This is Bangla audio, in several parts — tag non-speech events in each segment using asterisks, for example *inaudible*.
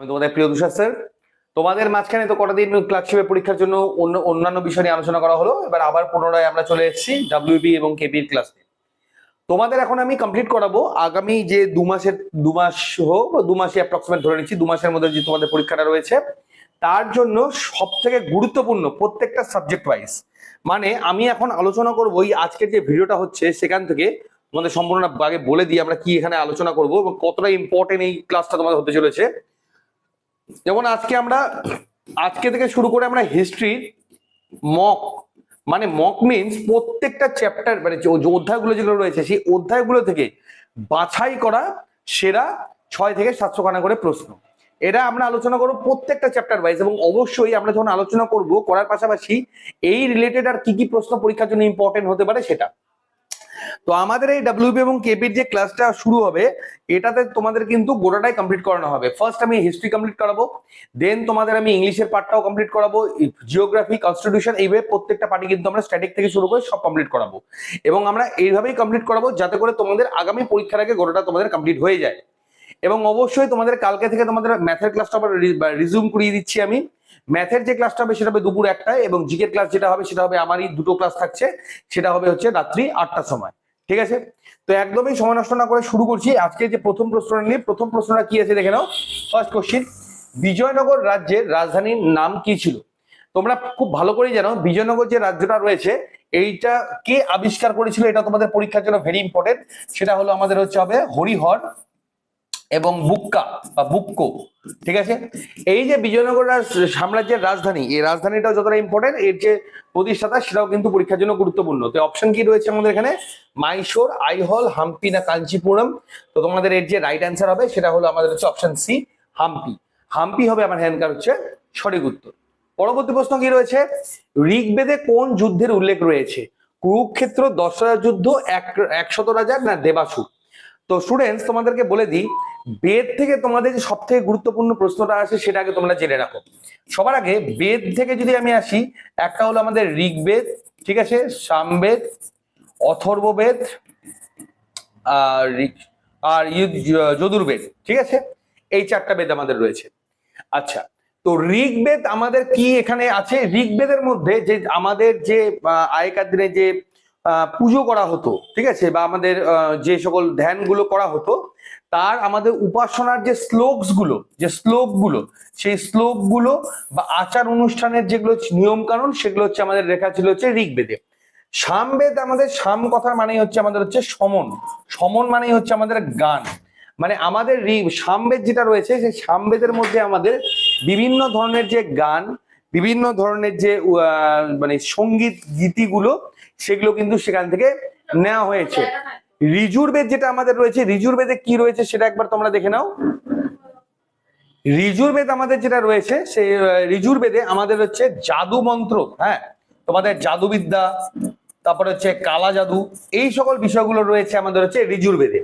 আমি তোমাদের প্রিয় তুষার স্যার তোমাদের মাঝখানে তো কটা দিন ক্লার্কশিপের পরীক্ষার জন্য অন্য, অন্যান্য বিষয় নিয়ে আলোচনা করা হলো। এবার আবার পুনরায় আমরা চলে এসেছি ডাব্লিউবি এবং কেপির ক্লাস তোমাদের এখন আমি কমপ্লিট করাবো। আগামী যে দু মাসের, দু মাস হোক দু মাসে অ্যাপ্রক্সিমেট ধরে নিচ্ছি, দু মাসের মধ্যে যে তোমাদের পরীক্ষাটা রয়েছে, তার জন্য সব থেকে গুরুত্বপূর্ণ প্রত্যেকটা সাবজেক্ট ওয়াইজ মানে আমি এখন আলোচনা করব, এই আজকের যে ভিডিওটা হচ্ছে, সেখান থেকে তোমাদের সম্পূর্ণ আগে বলে দিই আমরা কি এখানে আলোচনা করব এবং কতটা ইম্পর্টেন্ট এই ক্লাসটা তোমাদের হতে চলেছে। যেমন আজকে আমরা, আজকে থেকে শুরু করে আমরা হিস্ট্রি মক মানে মক মিনস প্রত্যেকটা চ্যাপ্টার মানে যে অধ্যায়গুলো যেগুলো রয়েছে, সেই অধ্যায়গুলো থেকে বাছাই করা সেরা ছয় থেকে সাতশো খানা করে প্রশ্ন। এটা আমরা আলোচনা করব প্রত্যেকটা চ্যাপ্টার ওয়াইজ এবং অবশ্যই আমরা যখন আলোচনা করব, করার পাশাপাশি এই রিলেটেড আর কি কি প্রশ্ন পরীক্ষার জন্য ইম্পর্টেন্ট হতে পারে সেটা। তো আমাদের এই ডাব্লিউবি এবং কেপির যে ক্লাসটা শুরু হবে, এটাতে তোমাদের কিন্তু গোটাটাই কমপ্লিট করানো হবে। ফার্স্ট আমি হিস্ট্রি কমপ্লিট করাবো দেন তোমাদের আমি ইংলিশের পার্টটাও কমপ্লিট করাবো জিওগ্রাফি কনস্টিটিউশন এইভাবে প্রত্যেকটা পার্টি কিন্তু আমরা স্ট্যাটিক থেকে শুরু করে সব কমপ্লিট করাবো। এবং আমরা এইভাবেই কমপ্লিট করাবো যাতে করে তোমাদের আগামী পরীক্ষার আগে গোটাটা তোমাদের কমপ্লিট হয়ে যায়। এবং অবশ্যই তোমাদের কালকে থেকে তোমাদের ম্যাথের ক্লাসটা আবার রিজিউম করিয়ে দিচ্ছি আমি। ম্যাথের যে ক্লাসটা হবে সেটা হবে দুপুর একটায় এবং জিকের ক্লাস যেটা হবে সেটা হবে আমারই দুটো ক্লাস থাকছে। সেটা হবে হচ্ছে রাত্রি আটটার সময়। ঠিক আছে? তো একদমই সময় নষ্ট না করে শুরু করছি। আজকে যে প্রথম প্রশ্নটা নিয়ে, প্রথম প্রশ্নটা কি আছে দেখে নাও। ফার্স্ট কোশ্চিন বিজয়নগর রাজ্যের রাজধানীর নাম কি ছিল? তোমরা খুব ভালো করেই জানো, বিজয়নগর যে রাজ্যটা রয়েছে, এইটা কে আবিষ্কার করেছিল? এটা তোমাদের পরীক্ষার জন্য ভেরি ইম্পর্টেন্ট সেটা হলো আমাদের হচ্ছে হবে হরিহর এবং বুক্কা বা বুক্কো ঠিক আছে? এই যে বিজয়নগর রাজ- সাম্রাজ্যের রাজধানী, এই রাজধানীটাও যতটা ইম্পর্টেন্ট এর যে প্রতিষ্ঠাতা সেটাও কিন্তু পরীক্ষার জন্য গুরুত্বপূর্ণ। তো অপশন কি রয়েছে আমাদের এখানে? মাইশোর আইহল হাম্পি না কাঞ্চিপুরম তো তোমাদের এর যে রাইট অ্যান্সার হবে সেটা হলো আমাদের হচ্ছে অপশন সি হাম্পি হাম্পি হবে আমার হ্যান্ডকার হচ্ছে সঠিক উত্তর। পরবর্তী প্রশ্ন কি রয়েছে? ঋগ্বেদে কোন যুদ্ধের উল্লেখ রয়েছে? কুরুক্ষেত্র দশ হাজার যুদ্ধ এক একশত রাজার না দেবাসু তো স্টুডেন্টস তোমাদেরকে বলে দিই বেদ থেকে তোমাদের যে সব থেকে গুরুত্বপূর্ণ প্রশ্নটা আসে সেটা আগে তোমরা জেনে রাখো। সবার আগে বেদ থেকে যদি আমি আসি, একটা হলো আমাদের ঋগ্বেদ, ঠিক আছে? সামবেদ, অথর্ববেদ, আর আর যদুর্বেদ, ঠিক আছে? এই চারটা বেদ আমাদের রয়েছে। আচ্ছা তো ঋগ্বেদ আমাদের কি এখানে আছে? ঋগ্বেদের মধ্যে যে আমাদের যে আগেকার দিনে যে পুজো করা হতো, ঠিক আছে? বা আমাদের যে সকল ধ্যানগুলো করা হতো তার আমাদের উপাসনার যে শ্লোকসগুলো, যে শ্লোকগুলো, সেই শ্লোকগুলো বা আচার অনুষ্ঠানের যেগুলো নিয়ম কানুন, সেগুলো হচ্ছে আমাদের লেখা ছিল হচ্ছে ঋগ্বেদে। সামবেদ আমাদের সাম কথার মানেই হচ্ছে আমাদের হচ্ছে সমন। সমন মানেই হচ্ছে আমাদের গান। মানে আমাদের সামবেদ যেটা রয়েছে, সেই সামবেদের মধ্যে আমাদের বিভিন্ন ধরনের যে গান, বিভিন্ন ধরনের যে মানে সংগীত গীতিগুলো, সেগুলো কিন্তু সেখান থেকে নেওয়া হয়েছে। ঋজুর্বেদ যেটা আমাদের রয়েছে ঋজুর্বেদে কি রয়েছে সেটা একবার তোমরা দেখে নাও। ঋজুর্বেদ আমাদের যেটা রয়েছে সেই আহ, ঋজুর্বেদে আমাদের হচ্ছে জাদু মন্ত্র হ্যাঁ? তোমাদের জাদুবিদ্যা তারপরে হচ্ছে কালা জাদু এই সকল বিষয়গুলো রয়েছে আমাদের হচ্ছে ঋজুর্বেদে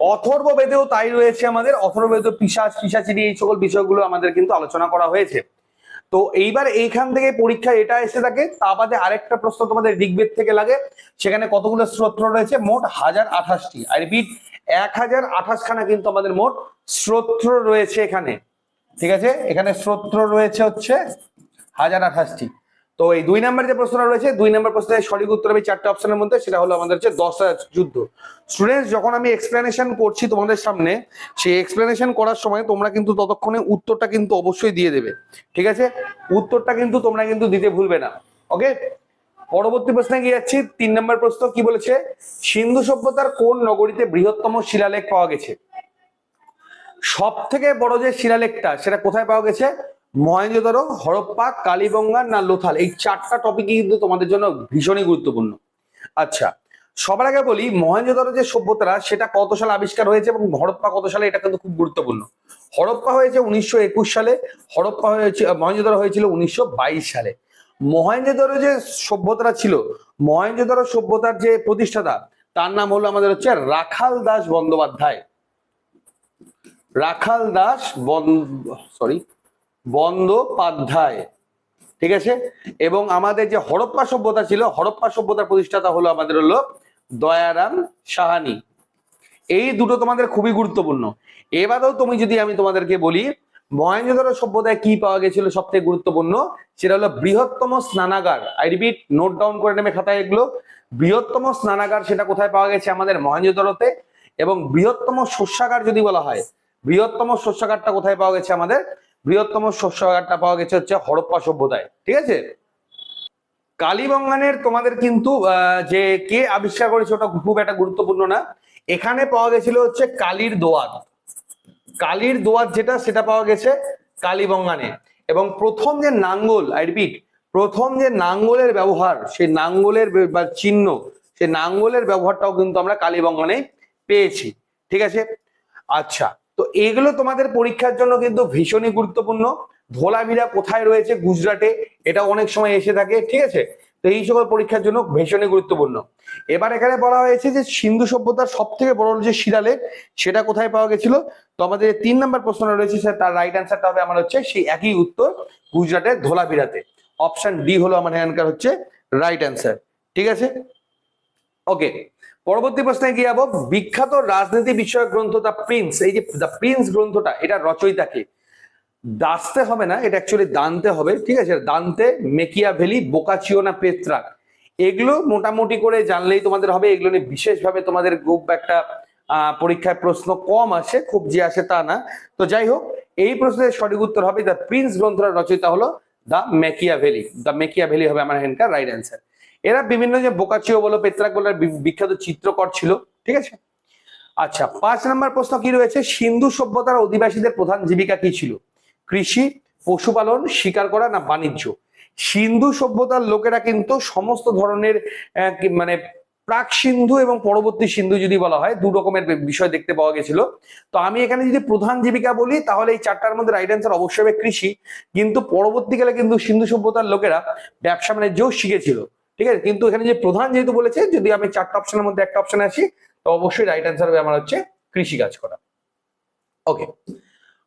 অথর্ব বেদেও তাই রয়েছে আমাদের অথর্ব বেদ পিসাচ পিসাচিনি এই সকল বিষয়গুলো আমাদের কিন্তু আলোচনা করা হয়েছে। তো এইবার এইখান থেকে পরীক্ষা এটা এসে থাকে, তা বাদে আরেকটা প্রশ্ন তোমাদের ঋগ্বেদ থেকে লাগে, সেখানে কতগুলো স্তোত্র রয়েছে? মোট হাজার আঠাশটি। আই রিপিট এক হাজার আঠাশখানা কিন্তু আমাদের মোট স্তোত্র রয়েছে এখানে। ঠিক আছে? এখানে স্রোত্র রয়েছে হচ্ছে হাজার আঠাশটি। তো এই দুই নাম্বার যে প্রশ্নটা রয়েছে, দুই নাম্বার প্রশ্নের সঠিক উত্তর হবে চারটে অপশনের মধ্যে, সেটা হলো আমাদের হচ্ছে দশ হাজার যুদ্ধ। স্টুডেন্টস যখন আমি এক্সপ্লেনেশন করছি তোমাদের সামনে, সেই এক্সপ্লেনেশন করার সময় তোমরা কিন্তু ততক্ষণে উত্তরটা কিন্তু অবশ্যই দিয়ে দেবে। ঠিক আছে? উত্তরটা কিন্তু তোমরা কিন্তু দিতে ভুলবে না। ওকে পরবর্তী প্রশ্নে গিয়ে যাচ্ছি। তিন নম্বর প্রশ্ন কি বলেছে? সিন্ধু সভ্যতার কোন নগরীতে বৃহত্তম শিলালেখ পাওয়া গেছে? সব থেকে বড় যে শিলালেখটা, সেটা কোথায় পাওয়া গেছে? মহেঞ্জোদারো হরপ্পা, কালীবঙ্গা না লোথাল? এই চারটা টপিকই কিন্তু তোমাদের জন্য ভীষণই গুরুত্বপূর্ণ। আচ্ছা সবার আগে বলি মহেঞ্জোদারো যে সভ্যতাটা, সেটা কত সালে আবিষ্কার হয়েছে এবং হরপ্পা কত সালে, এটা কিন্তু খুব গুরুত্বপূর্ণ। হরপ্পা হয়েছে উনিশশো একুশ সালে, হরপ্পা হয়েছে মহেঞ্জোদারো হয়েছিল উনিশশো বাইশ সালে। মহেঞ্জোদারো যে সভ্যতাটা ছিল মহেঞ্জোদারো সভ্যতার যে প্রতিষ্ঠাতা, তার নাম হলো আমাদের হচ্ছে রাখাল দাস বন্দ্যোপাধ্যায়। রাখাল দাস বন্দ সরি বন্দ্যোপাধ্যায় ঠিক আছে? এবং আমাদের যে হরপ্পা সভ্যতা ছিল, হরপ্পা সভ্যতার প্রতিষ্ঠাতা হলো আমাদের হলো দয়ারাম সাহানি। এই দুটো তোমাদের খুবই গুরুত্বপূর্ণ। এবারেও তুমি যদি আমি তোমাদেরকে বলি মহেঞ্জোদারো সভ্যতায় কি পাওয়া গেছিল সব থেকে গুরুত্বপূর্ণ? সেটা হলো বৃহত্তম স্নানাগার। আই রিপিট নোট ডাউন করে নেবে খাতায় এগুলো। বৃহত্তম স্নানাগার সেটা কোথায় পাওয়া গেছে আমাদের মহেঞ্জোদারোতে এবং বৃহত্তম শস্যাগার যদি বলা হয়, বৃহত্তম শস্যাগারটা কোথায় পাওয়া গেছে আমাদের? বৃহত্তম শস্যাগারটা পাওয়া গেছে হচ্ছে হরপ্পা সভ্যতায়, ঠিক আছে? কালীবঙ্গানের তোমাদের কিন্তু যে কে আবিষ্কার করেছে ওটা খুব একটা গুরুত্বপূর্ণ না। এখানে পাওয়া গেছিল হচ্ছে কালীর দোয়াত কালীর দোয়াত যেটা, সেটা পাওয়া গেছে কালীবঙ্গানে। এবং প্রথম যে নাঙ্গল আই রিপিট প্রথম যে নাঙ্গলের ব্যবহার, সেই নাঙ্গলের বা চিহ্ন, সেই নাঙ্গলের ব্যবহারটাও কিন্তু আমরা কালীবঙ্গানে পেয়েছি, ঠিক আছে? আচ্ছা তো এগুলো তোমাদের পরীক্ষার জন্য কিন্তু ভীষণই গুরুত্বপূর্ণ। ধোলাভিরা কোথায় রয়েছে গুজরাটে? এটা অনেক সময় এসে থাকে, ঠিক আছে? তো এই সকল পরীক্ষার জন্য ভীষণই গুরুত্বপূর্ণ। এবার এখানে বলা হয়েছে যে সিন্ধু সভ্যতার সব থেকে বড় যে শিলালেখ, সেটা কোথায় পাওয়া গেছিল? তো আমাদের তিন নম্বর প্রশ্নটা রয়েছে সে তার রাইট অ্যান্সারটা হবে আমার হচ্ছে সেই একই উত্তর, গুজরাটের ধোলাভিরাতে। অপশন ডি হলো আমার এখানকার হচ্ছে রাইট অ্যান্সার ঠিক আছে? ওকে পরবর্তী প্রশ্নে গিয়ে যাব। বিখ্যাত রাজনীতি বিষয়ক গ্রন্থ দ্য প্রিন্স, এই যে দ্য প্রিন্স গ্রন্থটা, এটা রচয়িতাকে দাসতে হবে না, এটা অ্যাকচুয়ালি দানতে হবে, ঠিক আছে? দানতে মেকিয়া ভেলি বোকাচিও না পেত্রাক। এগুলো মোটামুটি করে জানলেই তোমাদের হবে, এগুলো নিয়ে বিশেষভাবে তোমাদের গ্রুপ একটা পরীক্ষায় প্রশ্ন কম আসে, খুব যে আসে তা না। তো যাই হোক, এই প্রশ্নের সঠিক উত্তর হবে, দ্য প্রিন্স গ্রন্থটা রচয়িতা হলো দ্য মেকিয়া ভেলি দ্য মেকিয়া ভেলি হবে আমার এখানকার রাইট অ্যান্সার এরা বিভিন্ন যে বোকাচিও বলো, পেত্রাক বলো বিখ্যাত চিত্রকর ছিল, ঠিক আছে? আচ্ছা পাঁচ নম্বর প্রশ্ন কি রয়েছে? সিন্ধু সভ্যতার অধিবাসীদের প্রধান জীবিকা কি ছিল? কৃষি, পশুপালন, শিকার করা না বাণিজ্য? সিন্ধু সভ্যতার লোকেরা কিন্তু সমস্ত ধরনের মানে প্রাক সিন্ধু এবং পরবর্তী সিন্ধু যদি বলা হয়, দু রকমের বিষয় দেখতে পাওয়া গেছিল। তো আমি এখানে যদি প্রধান জীবিকা বলি, তাহলে এই চারটার মধ্যে রাইট অ্যান্সার অবশ্যই কৃষি। কিন্তু পরবর্তীকালে কিন্তু সিন্ধু সভ্যতার লোকেরা ব্যবসা বাণিজ্যও শিখেছিল। ঠিক আছে? কিন্তু এখানে যে প্রধান যেহেতু বলেছে, যদি আমি চারটা অপশনের মধ্যে একটা অপশন আসি, তো অবশ্যই রাইট অ্যান্সার হবে আমার হচ্ছে কৃষি কাজ করা। ওকে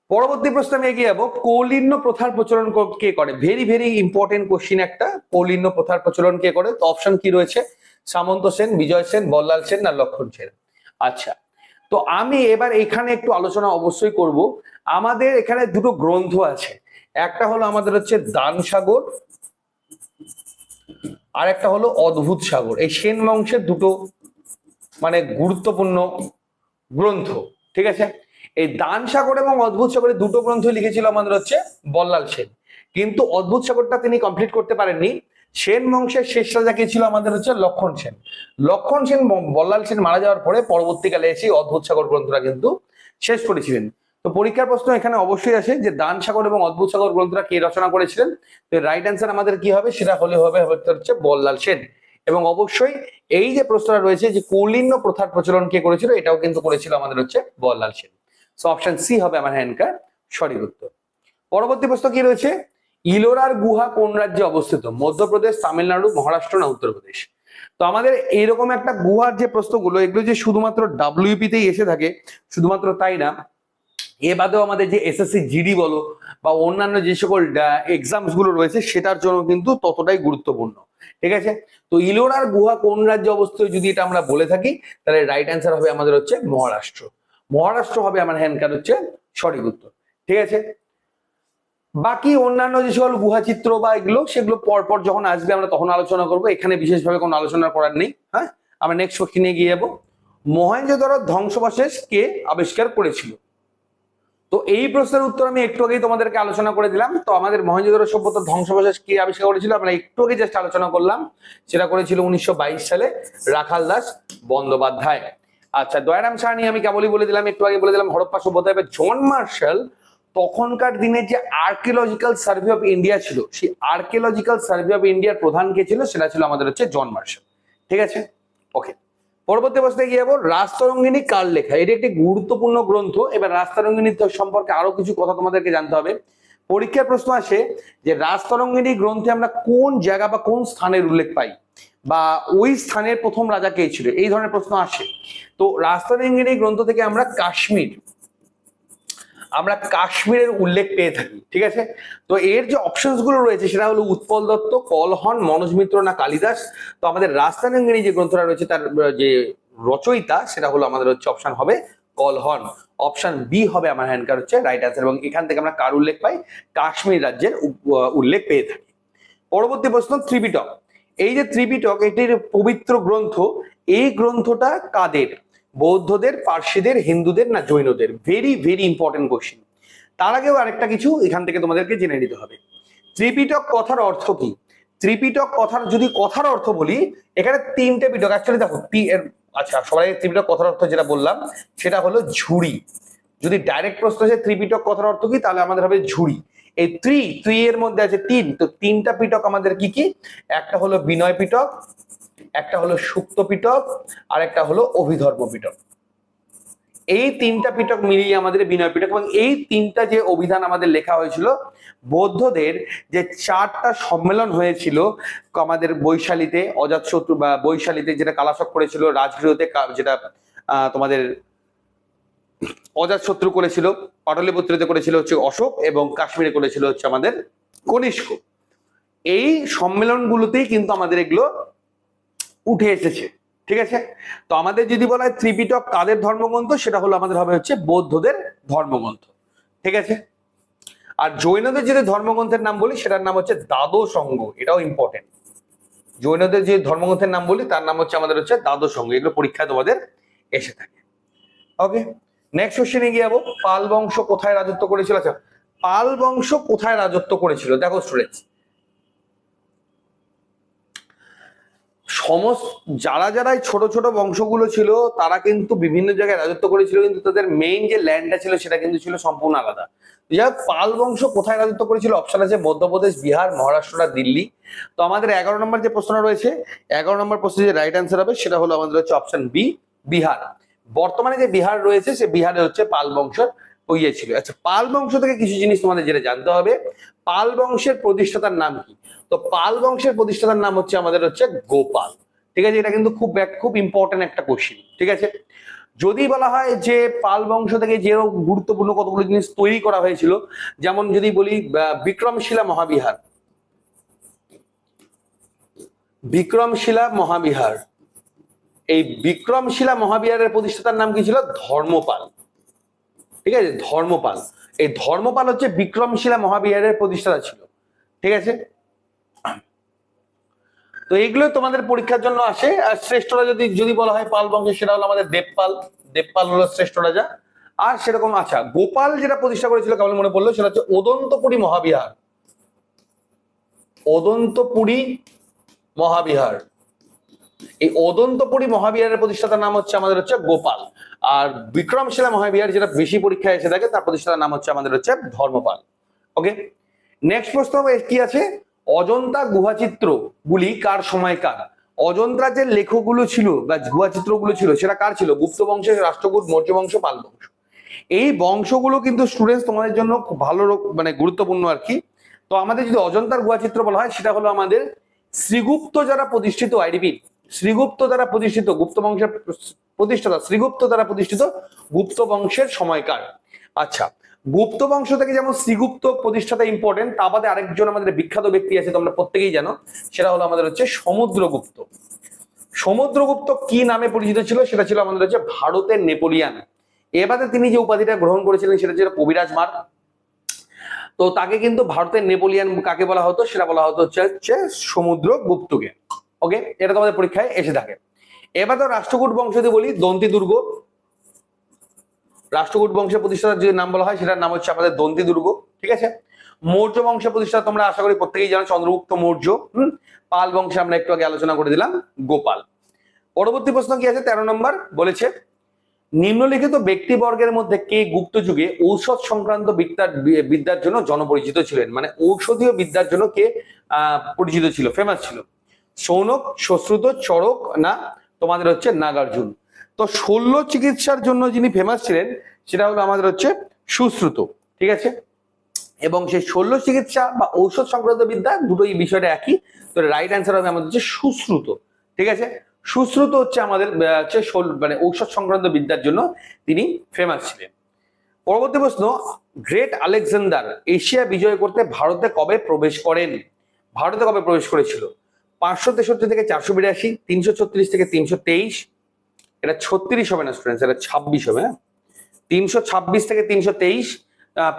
পরবর্তী প্রশ্নে আমি এগিয়ে যাব। কৌলিন্য প্রথার প্রচলন কে করে? ভেরি ভেরি ইম্পর্টেন্ট কোশ্চিন একটা। কৌলিন্য প্রথার প্রচলন কে করে? তো অপশন কি রয়েছে? সামন্ত সেন, বিজয় সেন, বল্লাল সেন না লক্ষণ সেন। আচ্ছা তো আমি এবার এখানে একটু আলোচনা অবশ্যই করব। আমাদের এখানে দুটো গ্রন্থ আছে। একটা হলো আমাদের হচ্ছে দান সাগর আর একটা হলো অদ্ভুত সাগর। এই সেন বংশের দুটো মানে গুরুত্বপূর্ণ গ্রন্থ, ঠিক আছে? এই দান সাগর এবং অদ্ভুত সাগরের দুটো গ্রন্থ লিখেছিল আমাদের হচ্ছে বল্লাল সেন। কিন্তু অদ্ভুত সাগরটা তিনি কমপ্লিট করতে পারেননি। সেন বংশের শেষ রাজা কে ছিল আমাদের হচ্ছে লক্ষণ সেন। লক্ষণ সেন বল্লাল সেন মারা যাওয়ার পরে পরবর্তীকালে এসে অদ্ভুত সাগর গ্রন্থটা কিন্তু শেষ করেছিলেন। তো পরীক্ষার প্রশ্ন এখানে অবশ্যই আসে যে দান সাগর এবং অদ্ভুত সাগর গ্রন্থটা কে রচনা করেছিলেন? তো রাইট অ্যান্সার আমাদের কি হবে? সেটা হলে হবে হচ্ছে বল্লাল সেন। এবং অবশ্যই এই যে প্রশ্নটা রয়েছে যে কৌলিন্য প্রথার প্রচলন কে করেছিল, এটাও কিন্তু করেছিল আমাদের হচ্ছে Ballal Sen. So option C হবে আমার হ্যান্ডকার সঠিক উত্তর। পরবর্তী প্রশ্ন কি রয়েছে? ইলোরার গুহা কোন রাজ্যে অবস্থিত? মধ্যপ্রদেশ, তামিলনাড়ু, মহারাষ্ট্র না উত্তরপ্রদেশ তো আমাদের এইরকম একটা গুহার যে প্রশ্নগুলো, এগুলো যে শুধুমাত্র ডাব্লিউপি তেই এসে থাকে, শুধুমাত্র তাই না এ বাদেও আমাদের যে এসএসসি জিডি বলো বা অন্যান্য যে সকল এক্সামসগুলো রয়েছে সেটার জন্য কিন্তু ততটাই গুরুত্বপূর্ণ। ঠিক আছে? তো ইলোরার গুহা কোন রাজ্যে অবস্থিত যদি এটা আমরা বলে থাকি, তাহলে রাইট অ্যান্সার হবে আমাদের হচ্ছে মহারাষ্ট্র। মহারাষ্ট্র হবে আমার হ্যান্ডকার হচ্ছে সঠিক উত্তর। ঠিক আছে? বাকি অন্যান্য যে সকল গুহা চিত্র বা এগুলো, সেগুলো পরপর যখন আসবে আমরা তখন আলোচনা করব। এখানে বিশেষভাবে কোনো আলোচনা করার নেই হ্যাঁ? আমরা নেক্সট কোশ্চিনে গিয়ে যাব। মহেঞ্জোদারোর ধ্বংসবাশেষ কে আবিষ্কার করেছিল। তো এই প্রশ্নের উত্তর আমি একটু আগেই তোমাদেরকে আলোচনা করে দিলাম। তো আমাদের মহেন্দ্র সভ্যতার ধ্বংসবাশেষ কি আবিষ্কার করেছিল? আমরা একটু আগে জাস্ট আলোচনা করলাম। সেটা করেছিল উনিশশো বাইশ সালে রাখাল দাস বন্দ্যোপাধ্যায়। আচ্ছা দয়ারাম সাহানি আমি কেবলই বলে দিলাম, একটু আগে বলে দিলাম, হরপ্পা সভ্যতা। এবার জন মার্শাল তখনকার দিনে যে আর্কিওলজিক্যাল সার্ভে অফ ইন্ডিয়া ছিল, সেই আর্কিওলজিক্যাল সার্ভে অফ ইন্ডিয়ার প্রধান কে ছিল? সেটা ছিল আমাদের হচ্ছে জন মার্শাল। ঠিক আছে? ওকে পরবর্তী প্রশ্নে কি যাব রাস্তারঙ্গিনী কার লেখা? এটি একটি গুরুত্বপূর্ণ গ্রন্থ। এবার রাস্তারঙ্গিনী সম্পর্কে আরও কিছু কথা তোমাদেরকে জানতে হবে। পরীক্ষার প্রশ্ন আসে যে রাজতরঙ্গিনী গ্রন্থে আমরা কোন জায়গা বা কোন স্থানের উল্লেখ পাই? বা ওই স্থানের প্রথম রাজা কে ছিল? এই ধরনের প্রশ্ন আসে। তো রাজতরঙ্গিনী গ্রন্থ থেকে আমরা কাশ্মীর আমরা কাশ্মীরের উল্লেখ পেয়ে থাকি, ঠিক আছে? তো এর যে অপশনসগুলো রয়েছে সেটা হলো উৎপল দত্ত কলহন মনোজ মিত্র না কালিদাস। তো আমাদের রাজতারঙ্গিনী যে গ্রন্থটা রয়েছে তার যে রচয়িতা সেটা হলো আমাদের হচ্ছে অপশন হবে কলহন অপশন বি হবে আমার হ্যান্ডকার হচ্ছে রাইট অ্যান্সার এবং এখান থেকে আমরা কার উল্লেখ পাই? কাশ্মীর রাজ্যের উল্লেখ পেয়ে থাকি। পরবর্তী প্রশ্ন ত্রিপিটক। এই যে ত্রিপিটক, এটির পবিত্র গ্রন্থ, এই গ্রন্থটা কাদের? বৌদ্ধদের, পার্সিদের, হিন্দুদের না জৈনদের? ভেরি ভেরি ইম্পর্টেন্ট কোশ্চেন তার আগেও আরেকটা কিছু এখান থেকে তোমাদেরকে জেনে নিতে হবে। ত্রিপিটক কথার অর্থ কি? ত্রিপিটক কথার, যদি কথার অর্থ বলি, এখানে তিনটে পিটক। অ্যাকচুয়ালি দেখো আচ্ছা সবাই ত্রিপিটক কথার অর্থ যেটা বললাম, সেটা হলো ঝুড়ি। যদি ডাইরেক্ট প্রশ্ন আছে ত্রিপিটক কথার অর্থ কি? তাহলে আমাদের হবে ঝুড়ি। এই ত্রি ত্রি এর মধ্যে আছে তিন। তো তিনটা পিটক আমাদের কি কি? একটা হলো বিনয় পিটক একটা হলো সুক্ত পিটক আর একটা হলো অভিধর্ম পিটক এই তিনটা পিটক মিলিয়ে আমাদের বিনয় পিটক এবং এই তিনটা যে অভিধান আমাদের লেখা হয়েছিল, বৌদ্ধদের যে চারটা সম্মেলন হয়েছিল, আমাদের বৈশালীতে অজাতশত্রু বা বৈশালীতে যেটা কালাশক করেছিল, রাজগৃহতে যেটা তোমাদের অজাতশত্রু করেছিল, পাটলিপুত্রতে করেছিল হচ্ছে অশোক এবং কাশ্মীরে করেছিল হচ্ছে আমাদের কনিষ্ক। এই সম্মেলনগুলোতেই কিন্তু আমাদের এগুলো উঠে এসেছে, ঠিক আছে? তো আমাদের যদি বলা হয় ত্রিপিটক কাদের ধর্মগ্রন্থ? সেটা হলো আমাদের হবে হচ্ছে বৌদ্ধদের ধর্মগ্রন্থ, ঠিক আছে? আর জৈনদের যদি ধর্মগ্রন্থের নাম বলি, সেটার নাম হচ্ছে দ্বাদশ সঙ্গ এটাও ইম্পর্টেন্ট জৈনদের যে ধর্মগ্রন্থের নাম বলি, তার নাম হচ্ছে আমাদের হচ্ছে দ্বাদশ সঙ্গ এগুলো পরীক্ষা তোমাদের এসে থাকে। ওকে নেক্সট কোশ্চেনে গিয়ে যাব। পাল বংশ কোথায় রাজত্ব করেছিল? আচ্ছা পাল বংশ কোথায় রাজত্ব করেছিল? দেখো স্টুডেন্টস সমস্ত, যারা যারা এই ছোট ছোট বংশগুলো ছিল, তারা কিন্তু বিভিন্ন জায়গায় রাজত্ব করেছিল, কিন্তু তাদের মেইন যে ল্যান্ডটা ছিল, সেটা কিন্তু ছিল সম্পূর্ণ আলাদা। যাই পাল বংশ কোথায় রাজত্ব করেছিল? অপশন আছে মধ্যপ্রদেশ, বিহার, মহারাষ্ট্র দিল্লি। তো আমাদের এগারো নম্বর যে প্রশ্ন রয়েছে, এগারো নম্বর প্রশ্ন যে রাইট অ্যান্সার হবে, সেটা হলো আমাদের হচ্ছে অপশন বি বিহার। বর্তমানে যে বিহার রয়েছে, সে বিহারে হচ্ছে পাল বংশ ইয়ে ছিল আচ্ছা পাল বংশ থেকে কিছু জিনিস তোমাদের যেটা জানতে হবে। পাল বংশের প্রতিষ্ঠাতার নাম কি? তো পাল বংশের প্রতিষ্ঠাতার নাম হচ্ছে আমাদের হচ্ছে গোপাল। ঠিক আছে, এটা কিন্তু খুব খুব ইম্পর্টেন্ট একটা কোশ্চিন ঠিক আছে? যদি বলা হয় যে পাল বংশ থেকে যে গুরুত্বপূর্ণ কতগুলো জিনিস তৈরি করা হয়েছিল, যেমন যদি বলি বিক্রমশিলা মহাবিহার। বিক্রমশিলা মহাবিহার। এই বিক্রমশিলা মহাবিহারের প্রতিষ্ঠাতার নাম কি ছিল? ধর্মপাল। ঠিক আছে? ধর্মপাল। এই ধর্মপাল হচ্ছে বিক্রমশিলা মহাবিহারের প্রতিষ্ঠাতা ছিল। ঠিক আছে? তো এগুলো তোমাদের পরীক্ষার জন্য আসে। আর শ্রেষ্ঠরা যদি যদি বলা হয় পাল বংশের, সেটা হলো আমাদের দেবপাল। দেবপাল হলো শ্রেষ্ঠ রাজা। আর সেরকম আচ্ছা গোপাল যেটা প্রতিষ্ঠা করেছিল, কেমন মনে পড়ল? সেটা হচ্ছে ওদন্তপুরী মহাবিহার। ওদন্তপুরী মহাবিহার। এই ওদন্তপুরী মহাবিহারের প্রতিষ্ঠাতার নাম হচ্ছে আমাদের হচ্ছে গোপাল। আর বিক্রমশিলা মহাবিহার যেটা বেশি পরীক্ষায় এসে থাকে, তার প্রতিষ্ঠাতার নাম হচ্ছে আমাদের হচ্ছে ধর্মপাল। ওকে নেক্সট প্রশ্ন কি আছে? অজন্তা গুহাচিত্র গুলি কার সময়কার? অজন্তার যে লেখকগুলো ছিল বা গুহাচিত্রগুলো ছিল, সেটা কার ছিল? গুপ্ত বংশের রাষ্ট্রকূট, মৌর্য বংশ, পাল বংশ। এই বংশগুলো কিন্তু স্টুডেন্টস তোমাদের জন্য খুব ভালো মানে গুরুত্বপূর্ণ আর কি। তো আমাদের যদি অজন্তার গুহাচিত্র বলা হয়, সেটা হলো আমাদের শ্রীগুপ্ত যারা প্রতিষ্ঠিত আইডিপি শ্রীগুপ্ত দ্বারা প্রতিষ্ঠিত গুপ্ত বংশের প্রতিষ্ঠাতা শ্রীগুপ্ত দ্বারা প্রতিষ্ঠিত গুপ্ত বংশের সময়কার আচ্ছা গুপ্ত বংশ থেকে যেমন শ্রীগুপ্ত প্রতিষ্ঠাতা ইম্পর্টেন্ট তা বাদে আরেকজন আমাদের বিখ্যাত ব্যক্তি আছে, তোমরা প্রত্যেকেই জানো, সেটা হলো আমাদের হচ্ছে সমুদ্রগুপ্ত। সমুদ্রগুপ্ত কি নামে পরিচিত ছিল? সেটা ছিল আমাদের হচ্ছে ভারতের নেপোলিয়ান। এবারে তিনি যে উপাধিটা গ্রহণ করেছিলেন, সেটা ছিল কবিরাজ মার তো তাকে কিন্তু ভারতের নেপোলিয়ান কাকে বলা হতো? সেটা বলা হতো হচ্ছে হচ্ছে সমুদ্রগুপ্তকে। ওকে এটা তোমাদের পরীক্ষায় এসে থাকে। এবার তো রাষ্ট্রকূট বংশ যদি বলি দন্তি দুর্গ রাষ্ট্রকূট বংশের প্রতিষ্ঠাতার যে নাম বলা হয়, সেটার নাম হচ্ছে আমাদের দন্তি দুর্গ ঠিক আছে? মৌর্য বংশের প্রতিষ্ঠাতা তোমরা আশা করি প্রত্যেকেই জানো, চন্দ্রগুপ্ত মৌর্য, হম? পাল বংশে আমরা একটু আগে আলোচনা করে দিলাম, গোপাল। পরবর্তী প্রশ্ন কি আছে? তেরো নম্বর বলেছে, নিম্নলিখিত ব্যক্তিবর্গের মধ্যে কে গুপ্ত যুগে ঔষধ সংক্রান্ত বিদ্যার বিদ্যার জন্য জনপরিচিত ছিলেন? মানে ঔষধীয় বিদ্যার জন্য কে পরিচিত ছিল ফেমাস ছিল? সৌনক, সুশ্রুত চরক না, তোমাদের হচ্ছে নাগার্জুন। তো শল্য চিকিৎসার জন্য যিনি ফেমাস ছিলেন, সেটা হলো আমাদের হচ্ছে সুশ্রুত, ঠিক আছে? এবং সেই শল্য চিকিৎসা বা ঔষধ সংক্রান্ত বিদ্যা দুটোই বিষয়টা একই, তো রাইট অ্যান্সার হবে আমাদের হচ্ছে সুশ্রুত, ঠিক আছে? সুশ্রুত হচ্ছে আমাদের হচ্ছে মানে ঔষধ সংক্রান্ত বিদ্যার জন্য তিনি ফেমাস ছিলেন। পরবর্তী প্রশ্ন, গ্রেট আলেকজান্ডার এশিয়া বিজয় করতে ভারতে কবে প্রবেশ করেন? ভারতে কবে প্রবেশ করেছিল? পাঁচশো তেষট্টি থেকে চারশো বিরাশি, তিনশো ছত্রিশ থেকে তিনশো তেইশ, এটা ছত্রিশ হবে না স্টুডেন্টস এটা ছাব্বিশ হবে হ্যাঁ? তিনশো ছাব্বিশ থেকে তিনশো তেইশ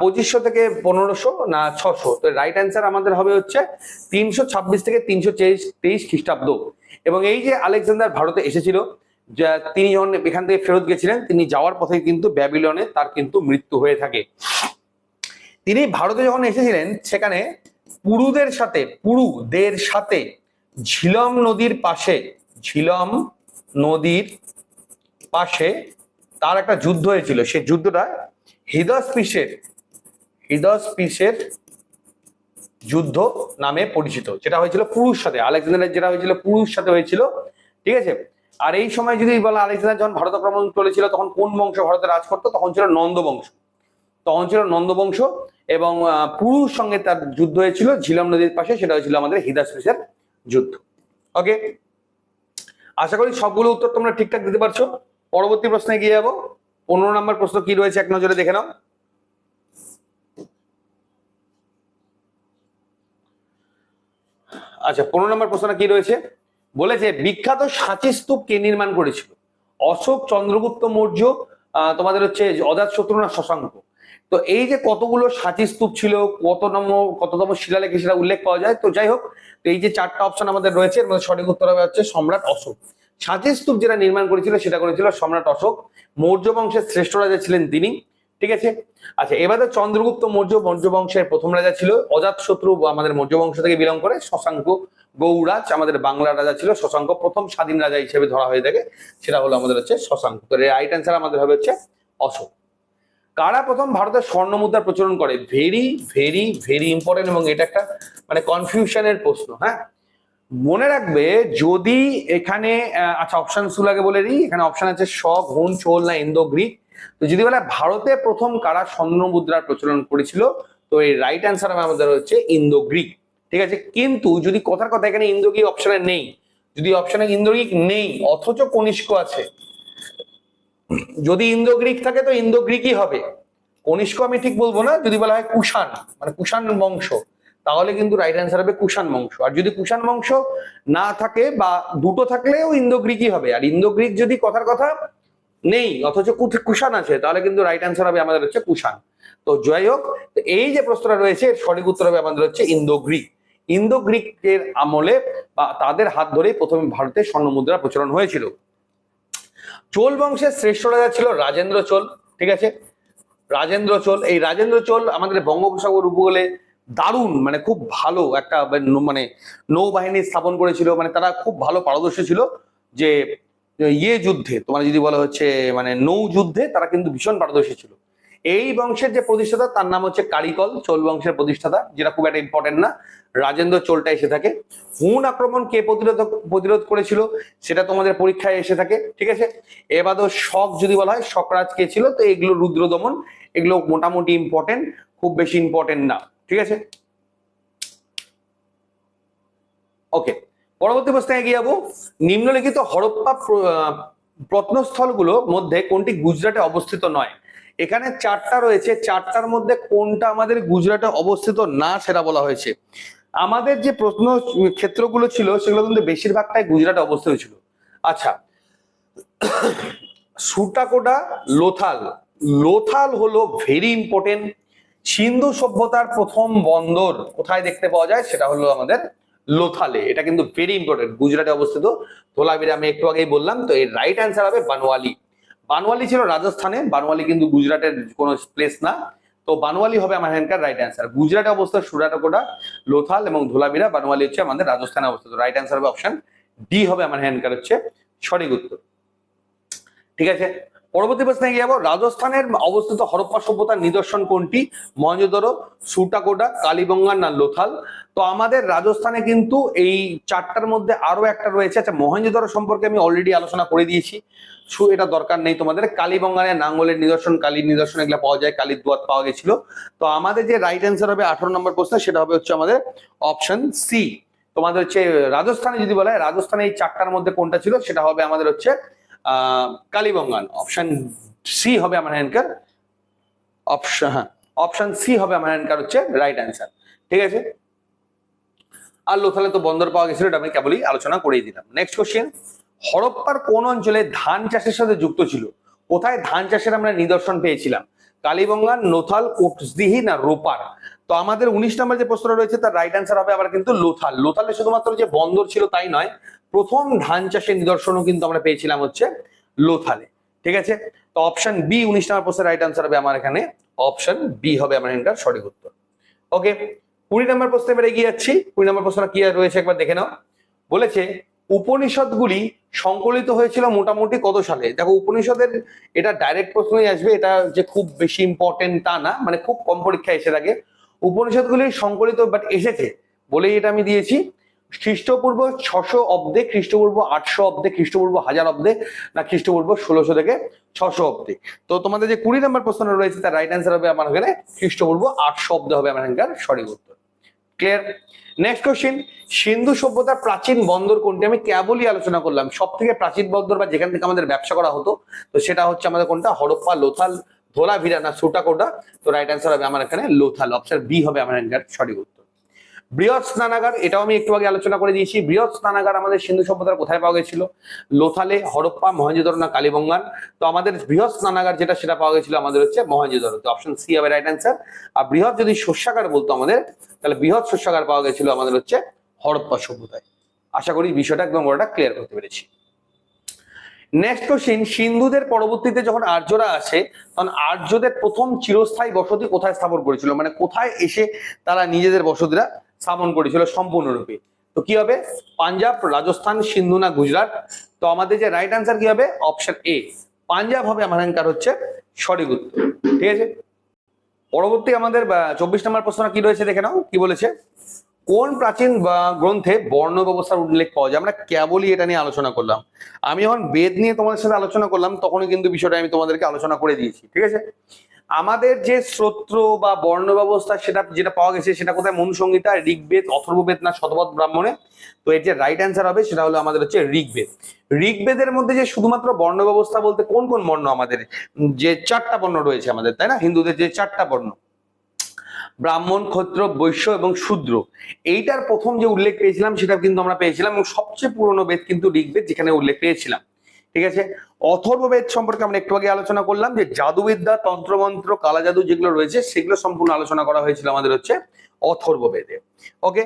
পঁচিশশো থেকে পনেরোশো না ছশো। তো রাইট অ্যান্সার আমাদের হবে হচ্ছে তিনশো ছাব্বিশ থেকে তিনশো তেইশ খ্রিস্টাব্দ। এবং এই যে আলেকজান্ডার ভারতে এসেছিল তিনি যখন এখান থেকে ফেরত গেছিলেন, তিনি যাওয়ার পথে কিন্তু ব্যাবিলনে তার কিন্তু মৃত্যু হয়ে থাকে। তিনি ভারতে যখন এসেছিলেন, সেখানে পুরুদের সাথে পুরুদের সাথে ঝিলম নদীর পাশে, ঝিলম নদীর পাশে তার একটা যুদ্ধ হয়েছিল। সেই যুদ্ধটা হৃদয় স্পিসের যুদ্ধ নামে পরিচিত, যেটা হয়েছিল পুরুষ সাথে। আলেকজান্ডারের যেটা হয়েছিল, পুরুষ সাথে হয়েছিল, ঠিক আছে? আর এই সময় যদি বলা আলেকজান্ডার যখন ভারত আক্রমণ চলেছিল তখন কোন বংশ ভারতে রাজ করতো? তখন ছিল নন্দ বংশ। তখন ছিল নন্দ বংশ এবং পুরুষ সঙ্গে তার যুদ্ধ হয়েছিল, ঝিলম নদীর পাশে, সেটা হয়েছিল আমাদের হিদাসপিসের যুদ্ধ। ওকে আশা করি সবগুলো উত্তর তোমরা ঠিকঠাক দিতে পারছ। পরবর্তী প্রশ্নে গিয়ে যাব। পনেরো নম্বর প্রশ্ন কি রয়েছে? এক নজরে দেখে নাও। আচ্ছা পনেরো নম্বর প্রশ্নটা কি রয়েছে? বলেছে, বিখ্যাত সাঁচি স্তূপ কে নির্মাণ করেছিল? অশোক চন্দ্রগুপ্ত মৌর্য তোমাদের হচ্ছে অজাত শত্রু না শশাঙ্ক? তো এই যে কতগুলো সাঁচি স্তূপ ছিল, কত কততম কততম শিলালেখে সেটা উল্লেখ পাওয়া যায়। তো যাই হোক, তো এই যে চারটা অপশন আমাদের রয়েছে সঠিক উত্তর হবে হচ্ছে সম্রাট অশোক। সাঁচি স্তূপ যেটা নির্মাণ করেছিল, সেটা করেছিল সম্রাট অশোক। মৌর্য বংশের শ্রেষ্ঠ রাজা ছিলেন তিনি, ঠিক আছে? আচ্ছা এবারে চন্দ্রগুপ্ত মৌর্য মৌর্য বংশের প্রথম রাজা ছিল। অজাত শত্রু আমাদের মৌর্য বংশ থেকে বিলং করে, শশাঙ্ক গৌরাজ আমাদের বাংলার রাজা ছিল। শশাঙ্ক প্রথম স্বাধীন রাজা হিসেবে ধরা হয়ে থাকে, সেটা হলো আমাদের হচ্ছে শশাঙ্ক। তো রাইট অ্যান্সার আমাদের হবে হচ্ছে অশোক। কারা প্রথম ভারতের স্বর্ণ মুদ্রা প্রচলন করে? ভেরি ভেরি ভেরি ইম্পর্টেন্ট এবং এটা একটা মানে কনফিউশনের প্রশ্ন হ্যাঁ? মনে রাখবে যদি এখানে আচ্ছা অপশন সুলাগে বলে দিই। এখানে অপশন আছে শ ঘন চোল না ইন্দো গ্রিক তো যদি বলে ভারতে প্রথম কারা স্বর্ণ মুদ্রার প্রচলন করেছিল, তো এই রাইট অ্যান্সার আমাদের হচ্ছে ইন্দো গ্রিক ঠিক আছে? কিন্তু যদি কথার কথা এখানে ইন্দো গ্রিক অপশনে নেই, যদি অপশনে ইন্দো গ্রিক নেই, অথচ কনিষ্ক আছে যদি ইন্দো গ্রিক থাকে তো ইন্দো গ্রিকই হবে। কনিষ্ক আমি ঠিক বলব না, যদি বলা হয় কুষাণ মানে কুষাণ বংশ, তাহলে কিন্তু রাইট অ্যান্সার হবে কুষাণ বংশ। আর যদি কুষাণ বংশ না থাকে বা দুটো থাকলেও ইন্দো গ্রিকই হবে। আর ইন্দো গ্রিক যদি কথার কথা নেই, অথচ কুষাণ আছে, তাহলে কিন্তু রাইট অ্যান্সার হবে আমাদের হচ্ছে কুষাণ। তো যাই হোক এই যে প্রশ্নটা রয়েছে সঠিক উত্তর হবে আমাদের হচ্ছে ইন্দো গ্রিক ইন্দো গ্রিকের আমলে বা তাদের হাত ধরেই প্রথমে ভারতে স্বর্ণ মুদ্রা প্রচলন হয়েছিল। চোল বংশের শ্রেষ্ঠ রাজা ছিল রাজেন্দ্র চোল, ঠিক আছে? রাজেন্দ্র চোল, এই রাজেন্দ্র চোল আমাদের বঙ্গোপসাগর উপকূলে দারুণ মানে খুব ভালো একটা মানে নৌবাহিনী স্থাপন করেছিল মানে তারা খুব ভালো পারদর্শী ছিল যে ইয়ে যুদ্ধে, তোমার যদি বলা হচ্ছে মানে নৌ যুদ্ধে তারা কিন্তু ভীষণ পারদর্শী ছিল। এই বংশের যে প্রতিষ্ঠাতা, তার নাম হচ্ছে কারিকল, চোল বংশের প্রতিষ্ঠাতা, যেটা খুব একটা ইম্পর্টেন্ট না। রাজেন্দ্র চোলটা এসে থাকে। হুন আক্রমণ কে প্রতিরোধ প্রতিরোধ করেছিল সেটা তোমাদের পরীক্ষায় এসে থাকে, ঠিক আছে? এবারও শক যদি বলা হয়, শকরাজ কে ছিল, তো এগুলো রুদ্র দমন এগুলো মোটামুটি ইম্পর্টেন্ট খুব বেশি ইম্পর্টেন্ট না, ঠিক আছে? ওকে পরবর্তী প্রশ্নে এগিয়ে যাব। নিম্নলিখিত হরপ্পা প্রত্নস্থলগুলো মধ্যে কোনটি গুজরাটে অবস্থিত নয়? এখানে চারটা রয়েছে, চারটার মধ্যে কোনটা আমাদের গুজরাটে অবস্থিত না সেটা বলা হয়েছে। আমাদের যে প্রশ্ন ক্ষেত্রগুলো ছিল, সেগুলো কিন্তু বেশিরভাগটাই গুজরাটে অবস্থিত ছিল। আচ্ছা সুটাকোডা লোথাল। লোথাল হলো ভেরি ইম্পর্টেন্ট সিন্ধু সভ্যতার প্রথম বন্দর। কোথায় দেখতে পাওয়া যায়? সেটা হলো আমাদের লোথালে। এটা কিন্তু ভেরি ইম্পর্টেন্ট গুজরাটে অবস্থিত। ধোলাবিরা আমি একটু আগেই বললাম, তো এর রাইট অ্যান্সার হবে বানওয়ালি। বানওয়ালি ছিল রাজস্থানে। বানওয়ালি কিন্তু গুজরাটের কোনো প্লেস না। তো বানওয়ালি হবে আমার এখানকার রাইট অ্যান্সার গুজরাটে অবস্থিত সুরাটকোটা লোথাল এবং ধোলাবিরা। বানওয়ালি হচ্ছে আমাদের রাজস্থানে অবস্থিত রাইট অ্যান্সার হবে অপশন ডি হবে আমার এখানকার হচ্ছে সঠিক উত্তর। ঠিক আছে? পরবর্তী প্রশ্নে এগিয়ে যাব। রাজস্থানের অবস্থিত হরপ্পা সভ্যতার নিদর্শন কোনটি? মহেঞ্জোদড়ো সুটাকোটা, কালীবঙ্গা না লোথাল? তো আমাদের রাজস্থানে কিন্তু এই চারটার মধ্যে আরও একটা রয়েছে। আচ্ছা মহেঞ্জোদড়ো সম্পর্কে আমি অলরেডি আলোচনা করে দিয়েছি। সু, এটা দরকার নেই তোমাদের। কালীবঙ্গানে নাঙ্গলের নিদর্শন, কালীর নিদর্শন এগুলো পাওয়া যায়, কালীর দুয়াত পাওয়া গেছিল। তো আমাদের যে রাইট অ্যান্সার হবে আঠারো নম্বর প্রশ্ন, সেটা হবে হচ্ছে আমাদের অপশন সি তোমাদের হচ্ছে রাজস্থানে যদি বলা হয়, রাজস্থানে এই চারটার মধ্যে কোনটা ছিল? সেটা হবে আমাদের হচ্ছে কালীবঙ্গান অপশন সি হবে আমার হ্যান্ডকার অপশন হ্যাঁ। অপশন সি হবে আমার হ্যান্ডকার হচ্ছে রাইট অ্যান্সার ঠিক আছে? আর লোথালে তো বন্দর পাওয়া গেছিল এটা আমি কেবলই আলোচনা করেই দিলাম। নেক্সট কোশ্চেন হরপ্পার কোন অঞ্চলে ধান চাষের সাথে যুক্ত ছিল? কোথায় ধান চাষের আমরা নিদর্শন পেয়েছিলাম? কালীবঙ্গা নোথাল কোটসদিহি না রোপার? তো আমাদের উনিশ নম্বর যে প্রশ্নটা রয়েছে, তার রাইট অ্যান্সার হবে আবার কিন্তু লোথাল। লোথালে শুধুমাত্র যে বন্দর ছিল তাই নয়, প্রথম ধান চাষের নিদর্শনও কিন্তু আমরা পেয়েছিলাম হচ্ছে লোথালে। ঠিক আছে? তো অপশন বি উনিশ নম্বর প্রশ্নের রাইট অ্যান্সার হবে আমার এখানে। অপশন বি হবে আমার এখানকার সঠিক উত্তর। ওকে কুড়ি নম্বর প্রশ্নে এবার এগিয়ে যাচ্ছি। কুড়ি নম্বর প্রশ্নটা কি রয়েছে একবার দেখে নাও। বলেছে, উপনিষদগুলি সংকলিত হয়েছিল মোটামুটি কত সালে? দেখো, উপনিষদের এটা ডাইরেক্ট প্রশ্নই আসবে, এটা যে খুব বেশি ইম্পর্টেন্ট তা না মানে খুব কম পরীক্ষা এসে থাকে। উপনিষদগুলি সংকলিত বাট এসেছে। বলেই এটা আমি দিয়েছি। খ্রিস্টপূর্ব ছশো অব্দে, খ্রিস্টপূর্ব আটশো অব্দে, খ্রিস্টপূর্ব হাজার অব্দে, না খ্রিস্টপূর্ব ষোলোশো থেকে ছশো অব্দে। তো তোমাদের যে কুড়ি নম্বর প্রশ্নটা রয়েছে, তার রাইট অ্যান্সার হবে আমার এখানে খ্রিস্টপূর্ব আটশো অব্দে হবে আমার এখানকার সঠিক উত্তর। ক্লিয়ার নেক্সট কোশ্চেন সিন্ধু সভ্যতার প্রাচীন বন্দর কোনটি? আমি কেবলই আলোচনা করলাম। সব থেকে প্রাচীন বন্দর বা যেখান থেকে আমাদের ব্যবসা করা হতো, তো সেটা হচ্ছে আমাদের কোনটা? হরপ্পা, লোথাল ধোলাভিরা না সুটাকোটা তো রাইট অ্যান্সার হবে আমার এখানে লোথাল অপশন বি হবে আমার এখানকার সঠিক উত্তর। বৃহৎ স্নানাগার, এটাও আমি একটু আগে আলোচনা করে দিয়েছি। বৃহৎ স্নানাগার আমাদের সিন্ধু সভ্যতার কোথায় পাওয়া গেছিল? লোথালে, হরপ্পা মহেঞ্জোদরো না কালীবঙ্গান? তো আমাদের বৃহৎ স্নানাগার যেটা, সেটা পাওয়া গেছিল আমাদের হচ্ছে মহেঞ্জোদরো তো অপশন সি হবে রাইট অ্যান্সার আর বৃহৎ যদি শস্যাগার বলতো আমাদের, তাহলে বৃহৎ শস্যাগার পাওয়া গেছিল আমাদের হচ্ছে হরপ্পা সভ্যতায়। আশা করি বিষয়টা একদম ওটা ক্লিয়ার করতে পেরেছি। নেক্সট কোশ্চিন সিন্ধুদের পরবর্তীতে যখন আর্যরা আসে, তখন আর্যদের প্রথম চিরস্থায়ী বসতি কোথায় স্থাপন করেছিল? মানে কোথায় এসে তারা নিজেদের বসতিরা স্থাপন করেছিল সম্পূর্ণরূপে? তো কি হবে? পাঞ্জাব, রাজস্থান, সিন্ধু না গুজরাট? তো আমাদের যে রাইট আনসার কি হবে? অপশন এ পাঞ্জাব হবে আমার অ্যান্সার হচ্ছে সঠিক উত্তর। ঠিক আছে? পরবর্তী আমাদের চব্বিশ নম্বর প্রশ্ন কি রয়েছে দেখে নাও, কি বলেছে? কোন প্রাচীন গ্রন্থে বর্ণ ব্যবস্থার উল্লেখ পাওয়া যায়? আমরা কেবলই এটা নিয়ে আলোচনা করলাম। আমি যখন বেদ নিয়ে তোমাদের সাথে আলোচনা করলাম, তখনই কিন্তু বিষয়টা আমি তোমাদেরকে আলোচনা করে দিয়েছি, ঠিক আছে? আমাদের যে স্রোত্র বা বর্ণ ব্যবস্থা সেটা, যেটা পাওয়া গেছে, সেটা কোথায়? মনুসংহিতা, ঋগ্বেদ, অথর্ববেদ না শতপথ ব্রাহ্মণে। তো এর যে রাইট অ্যান্সার হবে, সেটা হলো আমাদের হচ্ছে ঋগ্বেদ। ঋগ্বেদের মধ্যে যে শুধুমাত্র বর্ণ ব্যবস্থা বলতে কোন কোন বর্ণ আমাদের? যে চারটা বর্ণ রয়েছে আমাদের, তাই না? হিন্দুদের যে চারটা বর্ণ। ব্রাহ্মণ ক্ষত্র বৈশ্য এবং শূদ্র। এইটার প্রথম যে উল্লেখ পেয়েছিলাম, সেটা কিন্তু আমরা পেয়েছিলাম এবং সবচেয়ে পুরনো বেদ কিন্তু ঋগ্বেদ, যেখানে উল্লেখ পেয়েছিলাম। ঠিক আছে? অথর্ববেদ সম্পর্কে আমরা একটু আগে আলোচনা করলাম যে জাদুবিদ্যা, তন্ত্রমন্ত্র কালা জাদু যেগুলো রয়েছে, সেগুলো সম্পূর্ণ আলোচনা করা হয়েছিল আমাদের হচ্ছে অথর্ববেদে। ওকে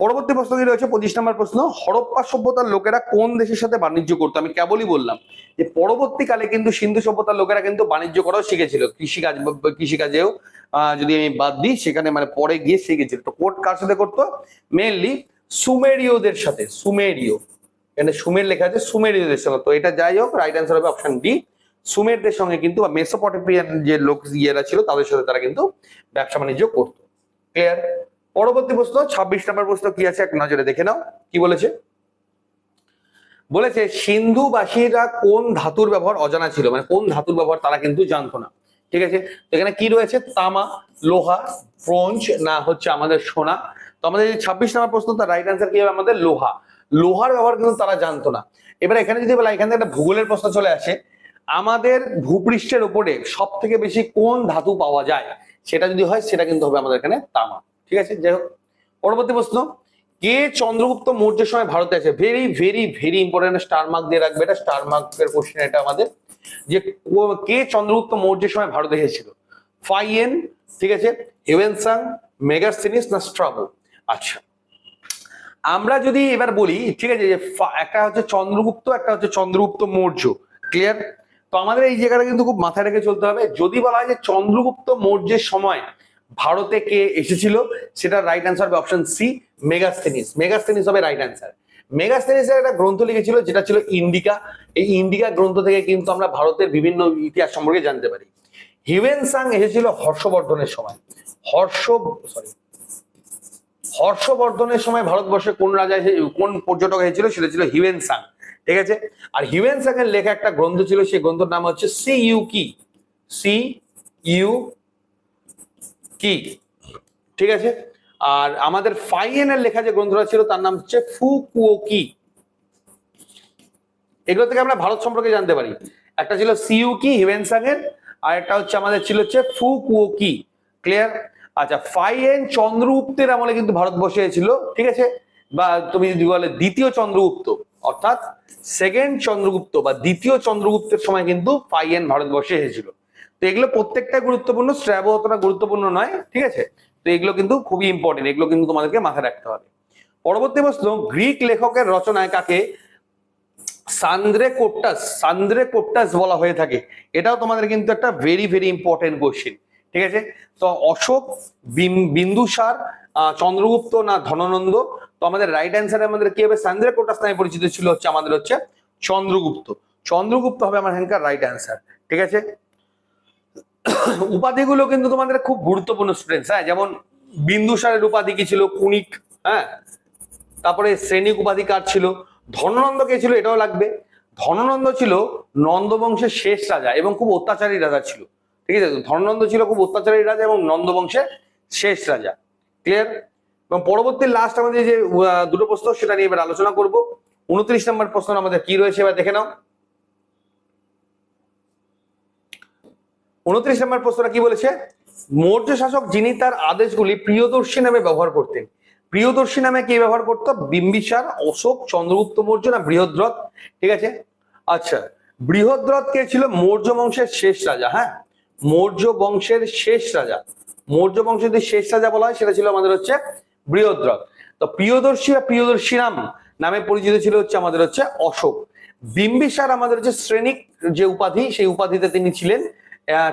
পরবর্তী প্রশ্ন কি রয়েছে? পঁচিশ নম্বর প্রশ্ন, হরপ্পা সভ্যতার লোকেরা কোন দেশের সাথে বাণিজ্য করতো? আমি কেবলই বললাম যে পরবর্তীকালে কিন্তু সিন্ধু সভ্যতার লোকেরা কিন্তু বাণিজ্য করাও শিখেছিল। কৃষিকাজ, কৃষিকাজেও যদি আমি বাদ দিই, সেখানে মানে পরে গিয়ে শিখেছিল তো কোর্ট কার সাথে করতো? মেনলি সুমেরীয়দের সাথে, সুমেরীয়। এখানে সুমের লেখা আছে, সুমেরীয়দের সঙ্গে তো এটা যাই হোক রাইট অ্যান্সার হবে অপশন ডি সুমেরদের সঙ্গে কিন্তু বা মেসোপটেপিয়ান যে লোক ইয়েরা ছিল, তাদের সাথে তারা কিন্তু ব্যবসা বাণিজ্য করতো। ক্লিয়ার পরবর্তী প্রশ্ন, ছাব্বিশ নম্বর প্রশ্ন কি আছে? এক নজরে দেখে নাও। কি বলেছে? বলেছে, সিন্ধুবাসীরা কোন ধাতুর ব্যবহার অজানা ছিল? মানে কোন ধাতুর ব্যবহার তারা কিন্তু জানতো না। ঠিক আছে? এখানে কি রয়েছে? তামা, লোহা, ব্রোঞ্জ, না হচ্ছে আমাদের সোনা। তো আমাদের যে ছাব্বিশ নম্বর প্রশ্ন, তার রাইট অ্যান্সার কি হবে আমাদের? লোহা। লোহার ব্যবহার কিন্তু তারা জানতো না। এবার এখানে যদি বলা এখান একটা ভূগোলের প্রশ্ন চলে আসে। আমাদের ভূপৃষ্ঠের উপরে সব থেকে বেশি কোন ধাতু পাওয়া যায়? সেটা যদি হয়, সেটা কিন্তু হবে আমাদের এখানে তামা। ঠিক আছে? যাই হোক। পরবর্তী প্রশ্ন, কে চন্দ্রগুপ্ত মৌর্যের সময় ভারতে আছে? Very very very important star mark দিয়ে রাখবে এটা। স্টার মার্কের কোশ্চেন এটা আমাদের যে কে চন্দ্রগুপ্ত মৌর্যের সময় ভারতে এসেছিল? ফাইয়েন ঠিক আছে? হেভেনসাং মেগাস্তিনিস না স্ট্রাবো আচ্ছা। আমরা যদি এবার বলি, ঠিক আছে, যে একটা হচ্ছে চন্দ্রগুপ্ত, একটা হচ্ছে চন্দ্রগুপ্ত মৌর্য ক্লিয়ার তো আমাদের এই জায়গাটা কিন্তু খুব মাথায় রেখে চলতে হবে। যদি বলা হয় যে চন্দ্রগুপ্ত মৌর্যের সময় ভারতে কে এসেছিল, সেটা রাইট অ্যান্সার হবে অপশন সি মেগাস্থেনিস মেগাস্থেনিস হবে রাইট অ্যান্সার মেগাস্থেনিসের একটা গ্রন্থ লিখেছিল, যেটা ছিল ইন্ডিকা। এই ইন্ডিকা গ্রন্থ থেকে কিন্তু আমরা ভারতের বিভিন্ন ইতিহাস সম্পর্কে জানতে পারি। হিউয়েন সাং এসেছিল হর্ষবর্ধনের সময়। হর্ষ সরি হর্ষবর্ধনের সময় ভারতবর্ষে কোন রাজা কোন পর্যটক এসেছিল, সেটা ছিল হিউয়েন সাং, ঠিক আছে? আর হিউয়েন সাং এর লেখা একটা গ্রন্থ ছিল, সেই গ্রন্থের নাম হচ্ছে Si Yu Ki, Si Yu Ki, ঠিক আছে? আর আমাদের ফাইয়েনের লেখা যে গ্রন্থটা ছিল, তার নাম হচ্ছে ফু কুও কি এগুলো থেকে আমরা ভারত সম্পর্কে জানতে পারি। একটা ছিল সিউ কি হিউয়েন সাং আর একটা হচ্ছে আমাদের ছিল হচ্ছে ফু কুও কি ক্লিয়ার আচ্ছা ফাইয়েন চন্দ্রগুপ্তের আমলে কিন্তু ভারতবর্ষে ছিল ঠিক আছে? বা তুমি যদি বলে দ্বিতীয় চন্দ্রগুপ্ত, অর্থাৎ সেকেন্ড চন্দ্রগুপ্ত বা দ্বিতীয় চন্দ্রগুপ্তের সময় কিন্তু ফাইয়েন ভারতবর্ষে এসেছিল তো এগুলো প্রত্যেকটা গুরুত্বপূর্ণ স্ট্র্যাবো অতটা গুরুত্বপূর্ণ নয়, ঠিক আছে? তো এগুলো কিন্তু খুবই ইম্পর্টেন্ট এগুলো কিন্তু তোমাদেরকে মাথায় রাখতে হবে। পরবর্তী প্রশ্ন, গ্রিক লেখকের রচনায় কাকে সান্দ্রে কোট্টাস সান্দ্রে কোট্টাস বলা হয়ে থাকে। এটাও তোমাদের কিন্তু একটা ভেরি ভেরি ইম্পর্টেন্ট কোশ্চেন ঠিক আছে? তো অশোক বিন্দুসার চন্দ্রগুপ্ত না ধননন্দ? তো আমাদের রাইট অ্যান্সারে আমাদের কি হবে? সান্দ্রে কোট্টাস নামে পরিচিত ছিল হচ্ছে, আমাদের হচ্ছে চন্দ্রগুপ্ত। চন্দ্রগুপ্ত হবে আমার এখানকার রাইট অ্যান্সার ঠিক আছে? *coughs* উপাধিগুলো কিন্তু তোমাদের খুব গুরুত্বপূর্ণ স্টুডেন্টস হ্যাঁ? যেমন বিন্দুসারের উপাধি কি ছিল? কুণিক হ্যাঁ? তারপরে শ্রেণিক উপাধি কার ছিল? ধননন্দ কে ছিল? এটাও লাগবে। ধননন্দ ছিল নন্দবংশের শেষ রাজা এবং খুব অত্যাচারী রাজা ছিল। ঠিক আছে? ধননন্দ ছিল খুব অত্যাচারী রাজা এবং নন্দবংশের শেষ রাজা। ক্লিয়ার এবং পরবর্তী লাস্ট আমাদের যে দুটো প্রশ্ন, সেটা নিয়ে এবার আলোচনা করব। উনত্রিশ নম্বর প্রশ্ন আমাদের কি রয়েছে? এবার দেখে নাও। উনত্রিশ নম্বর প্রশ্নটা কি বলেছে? মৌর্য শাসক যিনি তার আদেশগুলি প্রিয়দর্শী নামে ব্যবহার করতেন। প্রিয়দর্শী নামে কি ব্যবহার করত? বিম্বিসার, অশোক, চন্দ্রগুপ্ত মৌর্য না বৃহদ্রথ? ঠিক আছে? আচ্ছা বৃহদ্রথ কে ছিল? মৌর্য বংশের শেষ রাজা হ্যাঁ? মৌর্য বংশের শেষ রাজা। মৌর্য বংশের যদি শেষ রাজা বলা হয়, সেটা ছিল আমাদের হচ্ছে বৃহদ্রথ। তো প্রিয়দর্শী বা প্রিয়দর্শী নাম নামে পরিচিত ছিল হচ্ছে আমাদের হচ্ছে অশোক। বিম্বিসার আমাদের হচ্ছে শ্রেণিক যে উপাধি, সেই উপাধিতে তিনি ছিলেন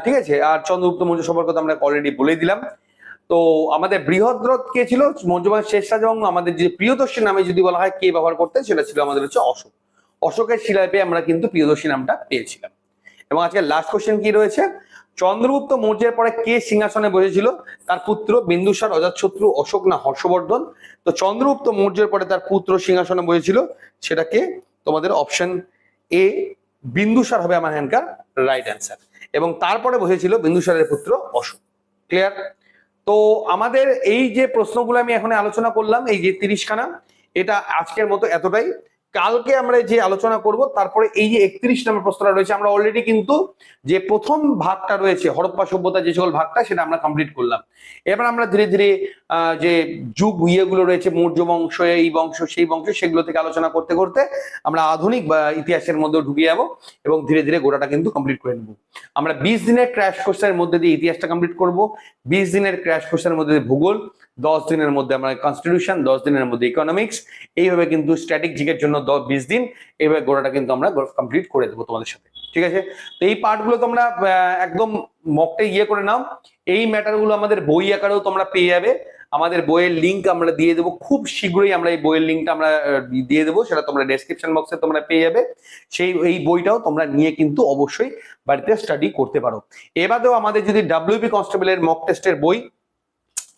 ঠিক আছে, আর চন্দ্রগুপ্ত মৌর্য সম্পর্কে তো আমরা অলরেডি বলে দিলাম। তো আমাদের বৃহদ্রথ কে ছিল? মৌর্যবংশের শেষ রাজা এবং আমাদের যে প্রিয়দর্শী নামে যদি বলা হয়, কে ব্যবহার করতেন সেটা ছিল আমাদের হচ্ছে অশোক। অশোকের শিলায় পেয়ে আমরা কিন্তু প্রিয়দর্শী নামটা পেয়েছিলাম। এবং আজকে লাস্ট কোশ্চেন কি রয়েছে? চন্দ্রগুপ্ত মৌর্যের পরে কে সিংহাসনে বসেছিল? তার পুত্র বিন্দুসার, অজাতশত্রু, অশোক না হর্ষবর্ধন? তো চন্দ্রগুপ্ত মৌর্যের পরে তার পুত্র সিংহাসনে বসেছিল, সেটাকে তোমাদের অপশন এ বিন্দুসার হবে আমার হ্যানকার রাইট অ্যান্সার এবং তারপরে বসেছিল বিন্দুসারের পুত্র অশোক। ক্লিয়ার তো আমাদের এই যে প্রশ্নগুলো আমি এখন আলোচনা করলাম, এই যে তিরিশখানা, এটা আজকের মতো এতটাই। কালকে আমরা যে আলোচনা করব, তারপরে এই যে একত্রিশ নম্বর প্রশ্নটা রয়েছে, আমরা অলরেডি কিন্তু যে প্রথম ভাগটা রয়েছে, হরপ্পা সভ্যতা যে সকল ভাগটা, সেটা আমরা কমপ্লিট করলাম। এবার আমরা ধীরে ধীরে যে যুগ ইয়েগুলো রয়েছে, মৌর্য বংশ, এই বংশ, সেই বংশ, সেগুলো থেকে আলোচনা করতে করতে আমরা আধুনিক ইতিহাসের মধ্যে ঢুকে যাব এবং ধীরে ধীরে গোড়াটা কিন্তু কমপ্লিট করে নেব। আমরা বিশ দিনের ক্র্যাশ কোর্সের মধ্যে দিয়ে ইতিহাসটা কমপ্লিট করব। বিশ দিনের ক্র্যাশ কোর্সের মধ্যে দিয়ে ভূগোল দশ দিনের মধ্যে আমরা কনস্টিটিউশন দশ দিনের মধ্যে ইকোনমিক্স এইভাবে কিন্তু স্ট্যাটিক জিকের জন্য দশ বিশ দিন, এইভাবে গোড়াটা কিন্তু আমরা কমপ্লিট করে দেবো তোমাদের সাথে, ঠিক আছে? তো এই পার্টগুলো তোমরা একদম মকটে ইয়ে করে নাও, এই ম্যাটারগুলো আমাদের বই আকারেও তোমরা পেয়ে যাবে, আমাদের বইয়ের লিংক আমরা দিয়ে দেবো, খুব শীঘ্রই আমরা এই বইয়ের লিঙ্কটা আমরা দিয়ে দেবো, সেটা তোমরা ডেসক্রিপশন বক্সে তোমরা পেয়ে যাবে, সেই, এই বইটাও তোমরা নিয়ে কিন্তু অবশ্যই বাড়িতে স্টাডি করতে পারো। এবারেও আমাদের যদি ডাব্লিউপি কনস্টেবলের মক টেস্টের বই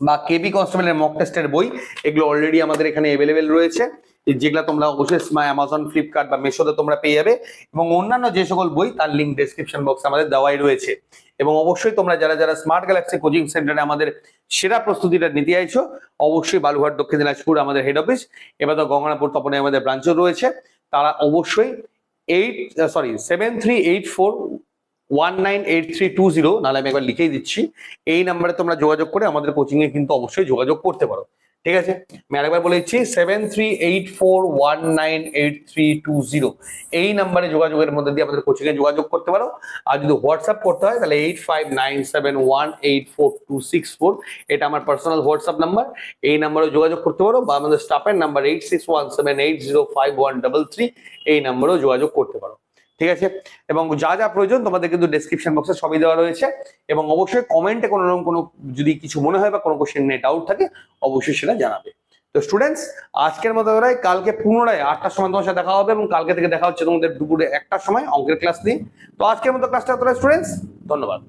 বা কেবি কনস্টেবলের মক টেস্টের বই, এগুলো অলরেডি আমাদের এখানে অ্যাভেলেবেল রয়েছে। যেগুলো তোমরা অবশ্যই অ্যামাজন ফ্লিপকার্ট বা মেশোতে তোমরা পেয়ে যাবে। এবং অন্যান্য যে সকল বই, তার লিঙ্ক ডেসক্রিপশন বক্সে আমাদের দেওয়াই রয়েছে। এবং অবশ্যই তোমরা যারা যারা স্মার্ট গ্যালাক্সি কোচিং সেন্টারে আমাদের সেরা প্রস্তুতিটা নিতে চাইছো, অবশ্যই বালুঘাট দক্ষিণ দিনাজপুর আমাদের হেড অফিস এবার তো গঙ্গানাপুর তপনে আমাদের ব্রাঞ্চও রয়েছে। তারা অবশ্যই eight sorry seven three eight four one nine eight three two zero নাহলে আমি একবার লিখেই দিচ্ছি। এই নাম্বারে তোমরা যোগাযোগ করে আমাদের কোচিং এ কিন্তু অবশ্যই যোগাযোগ করতে পারো। ঠিক আছে? আমি আরেকবার বলে দিচ্ছি seven three eight four one nine eight three two zero এই নাম্বারে যোগাযোগের মধ্যে দিয়ে আমাদের কোচিং এ যোগাযোগ করতে পারো। আর যদি হোয়াটসঅ্যাপ করতে হয়, তাহলে eight five nine seven one eight four two six four এটা আমার পার্সোনাল হোয়াটসঅ্যাপ নাম্বার। এই নাম্বারে যোগাযোগ করতে পারো বা আমাদের স্টাফের number eight six one seven eight zero five one double three এই নাম্বারেও যোগাযোগ করতে পারো। ঠিক আছে? এবং যা যা প্রয়োজন তোমাদের কিন্তু ডেসক্রিপশন বক্সে সবই দেওয়া রয়েছে। এবং অবশ্যই কমেন্টে কোনো রকম কোনো যদি কিছু মনে হয় বা কোনো কোশ্চেন নিয়ে ডাউট থাকে, অবশ্যই সেটা জানাবে। তো স্টুডেন্টস আজকের মতো ওরাই কালকে পুনরায় আটটার সময় তোমার সাথে দেখা হবে এবং কালকে থেকে দেখা হচ্ছে তোমাদের দুপুরে একটার সময় অঙ্কের ক্লাস নিয়ে। তো আজকের মতো ক্লাসটা তোরা স্টুডেন্টস ধন্যবাদ।